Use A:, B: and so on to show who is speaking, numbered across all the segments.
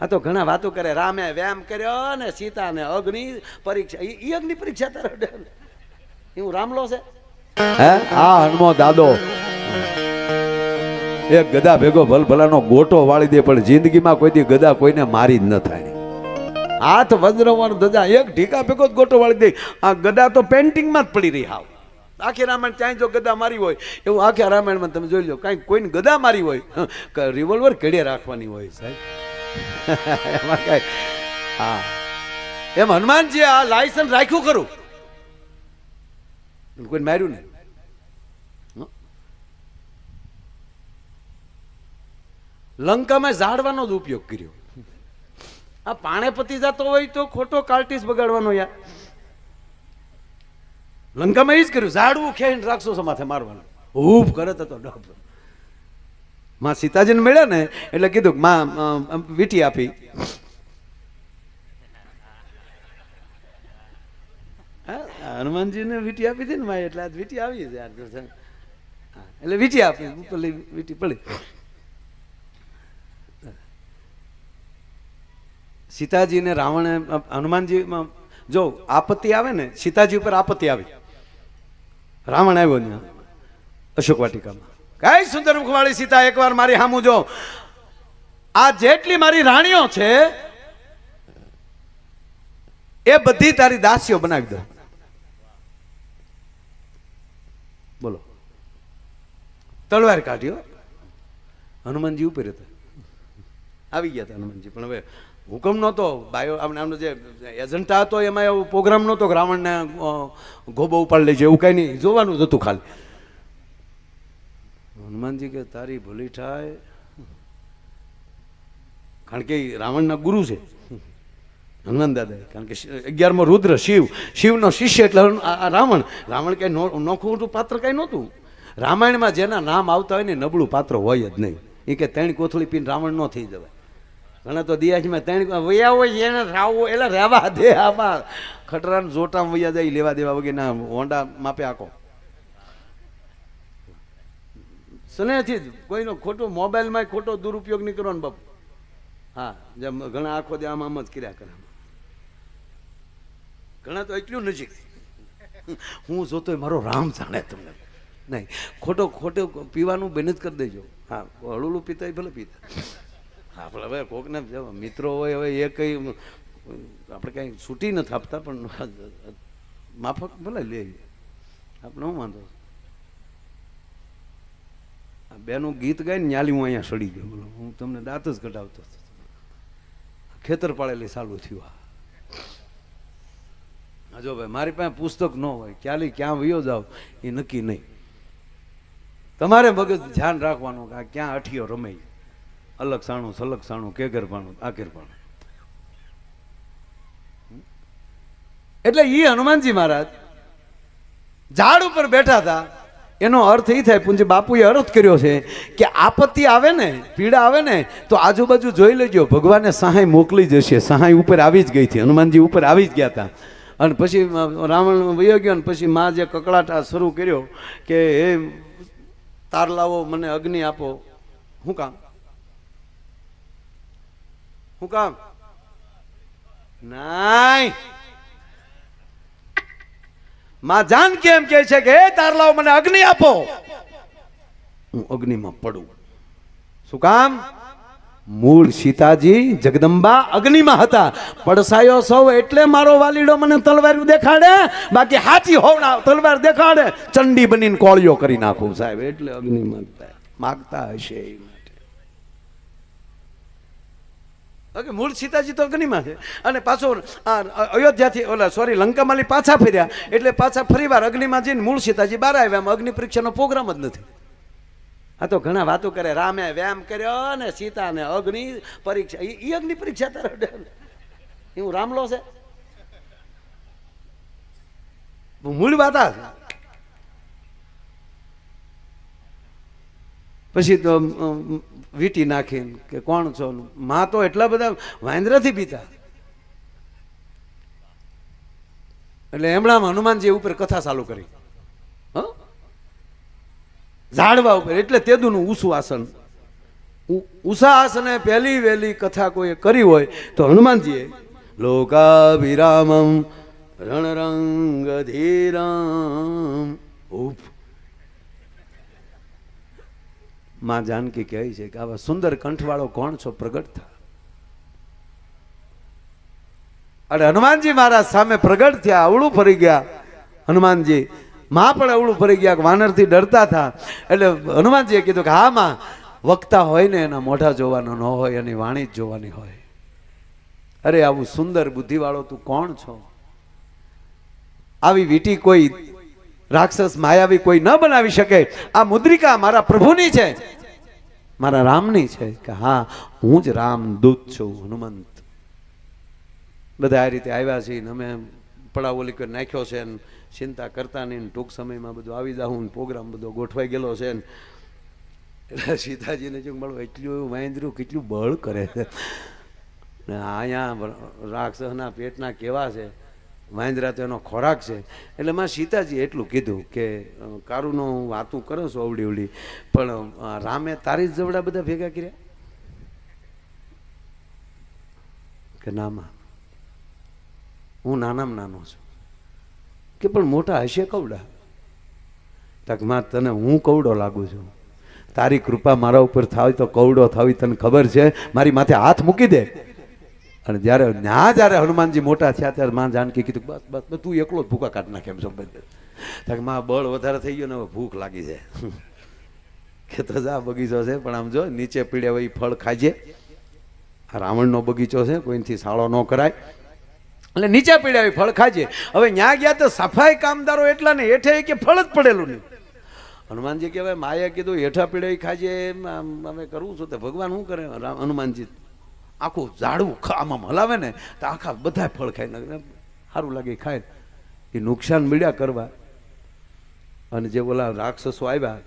A: આ તો ઘણા વાતો કરે, રામે વ્યાયામ કર્યો ને સીતાને અગ્નિ પરીક્ષા, ઈ અગ્નિ પરીક્ષા તારે એવું રામલો છે?
B: હે? આ હનુમો દાદો. એક ગદા ભેગો ભલ ભલાનો ગોટો વાળી દે, પણ જિંદગીમાં કોઈ દી ગદા કોઈને મારી જ ન થાય. હાથ વજ્રવણ ધજા, એક ઢીકા ભેગો જ ગોટો વાળી દે. આ ગદા તો પેન્ટિંગમાં જ પડી રહી હાવ.
A: આખી રામાયણ ત્યાં જો ગદા મારી હોય, એવું આખી રામાયણમાં તમે જોઈ લો, કાંઈ કોઈને ગદા મારી હોય રિવોલ્વર કેડે રાખવાની હોય સાહેબ. એમાં કઈ? હા. એમ હનુમાનજી આ લાયસન્સ રાખ્યું ખરું? કોઈ માર્યું ને લંકામાં ઝાડવાનો જ ઉપયોગ કર્યો. આ પાણે પતી જતો હોય તો ખોટો કાર્ટિસ બગાડવાનો યાર. લંકામાં એ જ કર્યું. ઝાડવું ખેંચ રાખશો માથે મારવાનું. હૂફ કરે તો ડબ. માં સીતાજીને મળ્યા ને, એટલે કીધું માં વીટી આપી. હનુમાનજીને વીંટી આપી હતી ને માં એટલે આજ વીંટી આવી છે એટલે વીંટી આપી ઉપરલી વીંટી પડી. સીતાજી ને રાવણે હનુમાનજી જો આપત્તિ આવે ને, સીતાજી ઉપર આપત્તિ આવી. રાવણ આવ્યો ને અશોક વાટિકામાં. કઈ સુંદર મુખવાળી સીતા એકવાર મારી હામું જો. આ જેટલી મારી રાણીઓ છે, એ બધી તારી દાસીઓ બનાવી દો. બોલો. તલવાર કાઢ્યો હનુમાનજી ઉપર હતા. આવી ગયા હતા હનુમાનજી, પણ હવે હુકમ નહોતો. બાયો આપણે આમનો જે એજન્ટા હતો, એમાં એવો પ્રોગ્રામ નહોતો રાવણને ગોબો ઉપાડી લેજો, એવું કાંઈ નહીં. જોવાનું જ હતું ખાલી. હનુમાનજી કે તારી ભૂલી થાય. કારણ કે રાવણના ગુરુ છે. હનુમાન દાદા. કારણ કે અગિયારમો રુદ્ર, શિવ. શિવનો શિષ્ય એટલે આ રાવણ. રાવણ કઈ નો- નોખું પાત્ર કઈ નહોતું. રામાયણમાં જેના નામ આવતા હોય ને નબળું પાત્ર હોય જ નહીં. એ કે ત્રણ કોથળી પીને રાવણ ન થઈ જવાય. ઘણા તો દિયાજમાં ત્રણ વયા હોય, એને રાવો, એટલે રહેવા દે આમાં. ખટરાને જોટામાં વૈયા જાય લેવા દેવા વગેરેના ઓંડા માપે આખો. સ્નેહથી જ કોઈનો ખોટો મોબાઈલમાં ખોટો દુરુપયોગ નહીં કરવાનો બાપુ. હા, જેમ ઘણા આખો દે આમ જ કર્યા કરે. ઘણા તો એટલું નજીક. હું જોતો મારો રામ જાણે તમને. નહીં, ખોટો ખોટો પીવાનું બેન જ કરી દેજો. હા, હળુલું પીતા ભલે પીતા. હા હવે કોકને મિત્રો હોય, હવે એ કંઈ આપણે કાંઈ છૂટી નથી આપતા, પણ માફક ભલે લે. આપણે હું વાંધો. બેનું ગીત ગાઈને ન્યાલી હું અહીંયા સડી ગયો. બોલો, હું તમને દાંત જ કઢાવતો ખેતર પાડેલી ચાલુ થયું આ. હજો ભાઈ, મારી પાસે પુસ્તક ન હોય ક્યાલી ક્યાં વયો જાવ, એ નક્કી નહીં. તમારે મગજ ધ્યાન રાખવાનું કે આ ક્યાં અઠિયો રમે અલગ સાણું, સલગ સાણું, કેગરપાણું, આકેરપાણું. આકેર પાણું એટલે ઈ હનુમાનજી મહારાજ ઝાડ ઉપર બેઠા હતા એનો અર્થ એ થાય, પૂંજી બાપુએ અર્થ કર્યો છે કે આપત્તિ આવે ને, પીડા આવે ને, તો આજુબાજુ જોઈ લેજો, ભગવાને સહાય મોકલી જશે, સહાય ઉપર આવી જ ગઈ હતી, હનુમાનજી ઉપર આવી જ ગયા હતા. અને પછી રાવણ વયો ગયો અને પછી મા જે કકળાટા શરૂ કર્યો કે, હે, તાર લાવો, મને અગ્નિ આપો. શું કામ? શું કામ? નાય માં જાન એમ કે છે કે, હે તારલાઓ મને અગ્નિ આપો. હું અગ્નિમાં પડું. શું કામ? મૂળ સીતાજી જગદંબા અગ્નિમાં હતા. પડસાયો સૌ એટલે મારો વાલીડો મને તલવાર દેખાડે, બાકી હાચી હોવડા તલવાર દેખાડે. ચંડી બનીને કોળિયો કરી નાખું સાહેબ, એટલે અગ્નિમાં માગતા હશે એ માટે ઓકે, મૂળ સીતાજી તો અગ્નિમાં છે. અને પાછો આ અયોધ્યાથી, ઓલા સોરી લંકામાંથી પાછા ફર્યા. એટલે પાછા ફરીવાર અગ્નિમાં જઈને મૂળ સીતાજી બહાર આવ્યા. અગ્નિ પરીક્ષાનો પ્રોગ્રામ જ નથી. આ તો ઘણા વાતો કરે. રામે વ્યાયામ કર્યો ને સીતાને અગ્નિ પરીક્ષા. એ અગ્નિ પરીક્ષા તારે એવું રામલો છે? મૂળ વાત આ પછી તો વીટી નાખીને કે કોણ છો? માં તો એટલા બધા વાંદરાથી પીતા. એટલે એમણામાં હનુમાનજી ઉપર કથા ચાલુ કરી. ઝાડવા ઉપર. એટલે તેદુનું ઉસુ આસન. ઉ- ઉષાસ અને પહેલી વહેલી કથા કોઈએ કરી હોય તો હનુમાનજીએ, લોકાભિરામમ રણરંગ ધીરામ ઉફ. માં જાનકી કહે છે કે આવા સુંદર કંઠવાળો કોણ છો? પ્રગટ થા. અરે હનુમાનજી મહારાજ સામે પ્રગટ થયા, અવળું ફરી ગયા. હનુમાનજી, માં પણ અવળું ફરી ગયા વાનરથી ડરતા હતા એટલે હનુમાનજીએ કીધું કે હા માં, વક્તા હોય ને એના મોઢા જોવાનો ન હોય, એની વાણી જ જોવાની હોય. અરે આવું સુંદર બુદ્ધિવાળો તું કોણ છો? આવી વીટી કોઈ રાક્ષસ, માયાવી કોઈ ન બનાવી શકે. આ મુદ્રિકા મારા પ્રભુની છે. મારા રામની છે કે હા, હું જ રામ દૂત છું, હનુમંત. બધા આ રીતે આવ્યા છે ને અમે પડાવોલી કરી નાખ્યો છે ને ચિંતા કરતા નહીં ટૂંક સમયમાં બધું આવી જાઉં પ્રોગ્રામ બધો ગોઠવાઈ ગયેલો છે ને. એટલે સીતાજીને જો મળો એટલું વાંદરું કેટલું બળ કરે છે. ને અહીંયા રાક્ષસના પેટના કેવા છે. વાંદરા તો એનો ખોરાક છે. એટલે માં સીતાજી એટલું કીધું કે કારુનો હું વાતું કરું છું અવડી અવડી પણ રામે તારી જવડા બધા ભેગા કર્યા? કે ના માં, હું નાનામાં નાનો છું. કે પણ મોટા હશે કવડા? તકમાં તને હું કવડો લાગુ છું? તારી કૃપા મારા ઉપર થાય તો કવડો થાવી તને ખબર છે? મારી માથે હાથ મૂકી દે. અને જ્યારે ના જ્યારે હનુમાનજી મોટા થયા ત્યારે માં જાનકી કીધું બસ બસ તું એકલો જ ભૂકા કાઢ નાખે એમ સંબંધ. માં, બળ વધારે થઈ ગયો ને હવે ભૂખ લાગી છે. કે તો જા, બગીચો છે, પણ આમ જો, નીચે પીડ્યા હોય ફળ ખાજે. રાવણનો બગીચો છે કોઈથી સાળો ન કરાય. એટલે નીચે પીડ્યા હોય ફળ ખાજે. હવે ન્યા ગયા તો સફાઈ કામદારો એટલા ને હેઠે કે ફળ જ પડેલું નહીં. હનુમાનજી કહેવાય માએ કીધું, હેઠા પીડ્યા ખાજે, એમ અમે કરવું છું તો ભગવાન શું કરે? હનુમાનજી આખું ઝાડવું આમાં હલાવે ને તો આખા બધા ફળ ખાઈ નાખે. સારું લાગે ખાય એ નુકસાન મળ્યા કરવા. અને જે ઓલા રાક્ષસો આવ્યા,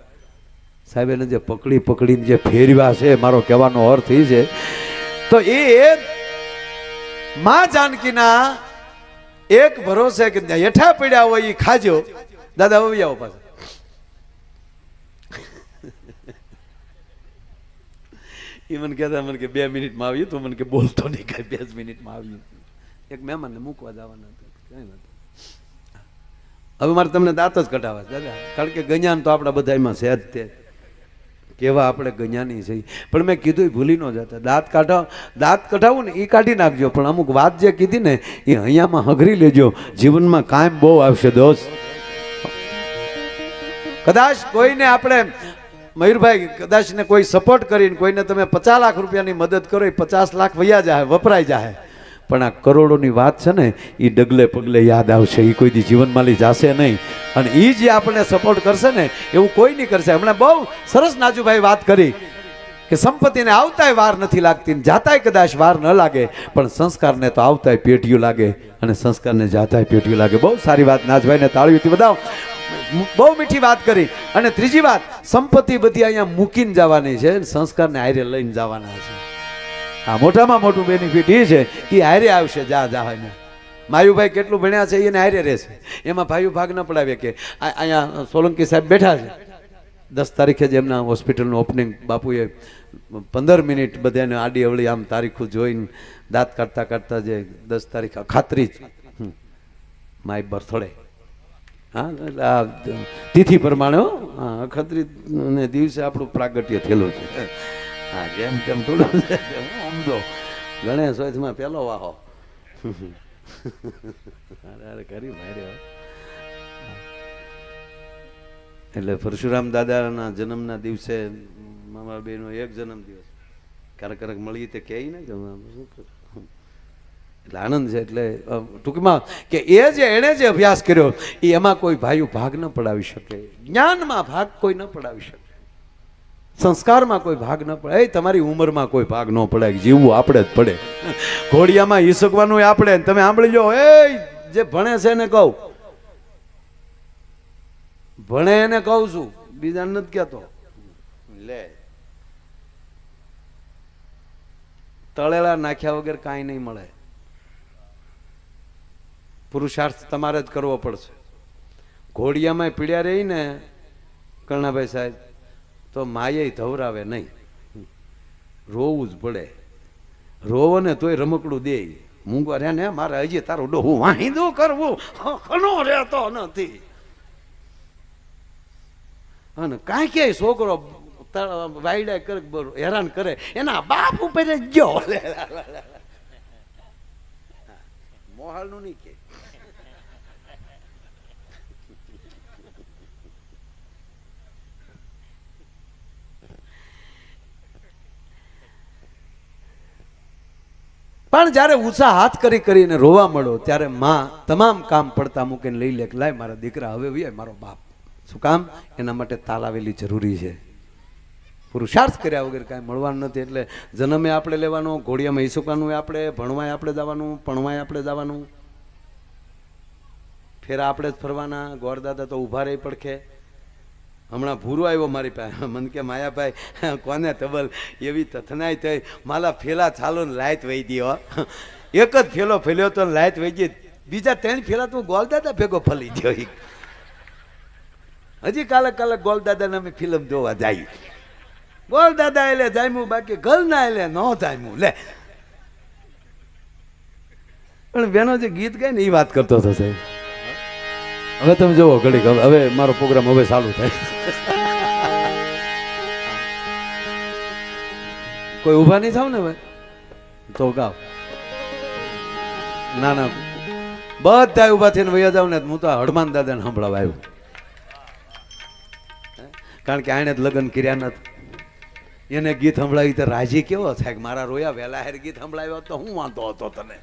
A: સાહેબ એને જે પકડી પકડીને જે ફેરવ્યા છે, મારો કહેવાનો અર્થ એ છે. તો એ માં જાનકીના એક ભરોસે કે હેઠા પડ્યા હોય એ ખાજો. દાદા આવી આવો પાછા. એ મને કહેતા મને કે બે મિનિટમાં આવ્યું તું, મને કે બોલતો નહીં કાંઈ, બે જ મિનિટમાં આવ્યું. એક મહેમાનને મૂકવા જવાના હતા, કઈ વાત હવે મારે તમને દાંત જ કઢાવા દાદા. કારણ કે ગજાન તો આપણા બધામાં છે જ તે. કેવા આપણે ગજાની છે. પણ મેં કીધું ભૂલી ન જતા. દાંત કાઢાવ દાંત કઢાવું ને એ કાઢી નાખજો. પણ અમુક વાત જે કીધી ને એ અહીંયામાં હઘરી લેજો. જીવનમાં કાયમ બહુ આવશે દોસ્ત. કદાચ કોઈને આપણે મયુરભાઈ, કદાચ ને કોઈ સપોર્ટ કરીને કોઈને તમે પચાસ લાખ રૂપિયાની મદદ કરો, એ પચાસ લાખ વૈયા જાય વપરાઈ જાય પણ આ કરોડોની વાત છે ને, એ ડગલે પગલે યાદ આવશે એ કોઈ જીવનમાં લઈ જશે નહીં. અને એ જે આપણને સપોર્ટ કરશે ને, એવું કોઈ નહીં કરશે. હમણાં બહુ સરસ નાજુભાઈ વાત કરી. કે સંપત્તિને આવતાય વાર નથી લાગતી જાતાય કદાચ વાર ન લાગે, પણ સંસ્કારને તો આવતાય પેટીયું લાગે અને સંસ્કારને જાતાય પેટીયું લાગે. બહુ સારી વાત નાજભાઈને તાળીઓથી બતાવો બહુ મીઠી વાત કરી. અને ત્રીજી વાત, સંપત્તિ બધી અહીંયા મૂકીને જવાની છે સંસ્કારને હારે લઈને જવાના છે. આ મોટામાં મોટું બેનિફિટ એ છે કે આયરે આવશે જા જા ને. માયુભાઈ કેટલું ભણ્યા છે એને આયરે રહેશે. એમાં ભાઈઓ ભાગ ન પડાવે કે અહીંયા સોલંકી સાહેબ બેઠા છે. દસ તારીખે જ એમના હોસ્પિટલનું ઓપનિંગ બાપુએ પંદર મિનિટ બધાને આડી અવળી આમ તારીખો જોઈને દાંત કાઢતા કાઢતા જે દસ તારીખ ખાતરી. માય બર્થડે હા એટલે આ તિથિ પ્રમાણે હો. અખત્રી ને દિવસે આપણું પ્રાગટ્ય થયેલું છે. હા, જેમ તેમ થોડું સમજો ગણેશ હોય પહેલો વાહો. અરે અરે, કરી મારે એટલે પરશુરામ દાદાના જન્મના દિવસે મામા બેનો એક જન્મ દિવસ ક્યારેક ક્યારેક મળીએ તે કહે ને કે શું એટલે આનંદ છે, એટલે ટૂંકમાં કે એ જે એણે જે અભ્યાસ કર્યો, એ એમાં કોઈ ભાઈઓ ભાગ ન પડાવી શકે. જ્ઞાનમાં ભાગ કોઈ ન પડાવી શકે. સંસ્કારમાં કોઈ ભાગ ન પડે એ તમારી ઉંમરમાં કોઈ ભાગ ન પડે જીવવું આપણે જ પડે. ઘોડિયામાં હિસકવાનું આપણે. તમે સાંભળી લો, એ જે ભણે છે એને કહું. ભણે એને કહું છું. બીજાને નથી કહેતો. લે. તળેલા નાખ્યા વગર કાંઈ નહીં મળે. પુરુષાર્થ તમારે જ કરવો પડશે. ઘોડિયામાં પીડ્યા રહી ને કર્ણાભાઈ સાહેબ તો માયે ધવરાવે નહીં. રોવું જ પડે. રોવો ને તોય રમકડું દે. મૂંગો રે ને મારે હજી તારું ડોહું વાહિંદું કરવું. હનો રહેતો નથી. અને કાંઈ ક્યાંય છોકરો વાયડા કરે હેરાન કરે, એના બાપ ઉપર ગયો. મોહાલનું નહીં કે. પણ જ્યારે ઉષા હાથ કરી કરીને રોવા મળો ત્યારે માં તમામ કામ પડતા મૂકીને લઈ લે લાય મારા દીકરા હવે વિયા મારો બાપ. શું કામ? એના માટે તાલાવેલી જરૂરી છે. પુરુષાર્થ કર્યા વગર કાંઈ મળવાનું નથી. એટલે જન્મે આપણે લેવાનો, ઘોડિયામાં ઈસુકાનું આપણે, ભણવાય આપણે જવાનું ભણવાય આપણે જવાનું. ફેરા આપણે જ ફરવાના, ગોરદાદા તો ઊભા રહી પડખે. હમણાં ભૂરો આવ્યો મારી પાસે. મન કે, માયાભાઈ, કોને તબલ એવી તથનાય થઈ. માલા ફેલા ચાલો ને લાયત વહી ગયો એક જ ફેલો ફેલ્યો તો લાયત વહી ગઈ. બીજા ત્રણ ફેલા તું ગોલદાદા ભેગો ફલી ગયો. હજી કાલે કાલે ગોલદાદાને અમે ફિલ્મ જોવા જાય ગોલદાદા એટલે જામ્યું, બાકી ગલના એટલે ન જામ્યું. લે. પણ બેનો જે ગીત ગાય ને એ વાત કરતો હતો સાહેબ. હવે તમે જુઓ ઘડીક, હવે મારો પ્રોગ્રામ હવે ચાલુ થાય. કોઈ ઊભા નહીં થાવ ને હવે? તો ગાવ. ના ના. બધા ઊભા થઈને વૈયા જાવ ને હું તો હડમાન દાદાને સંભળાવા આવ્યો. કારણ કે આણે જ લગ્ન કર્યા નથી એને ગીત સંભળાવી તો રાજી કેવો થાય મારા રોયા વહેલા હેર ગીત સંભળાવ્યો તો હું વાંધો હતો તને?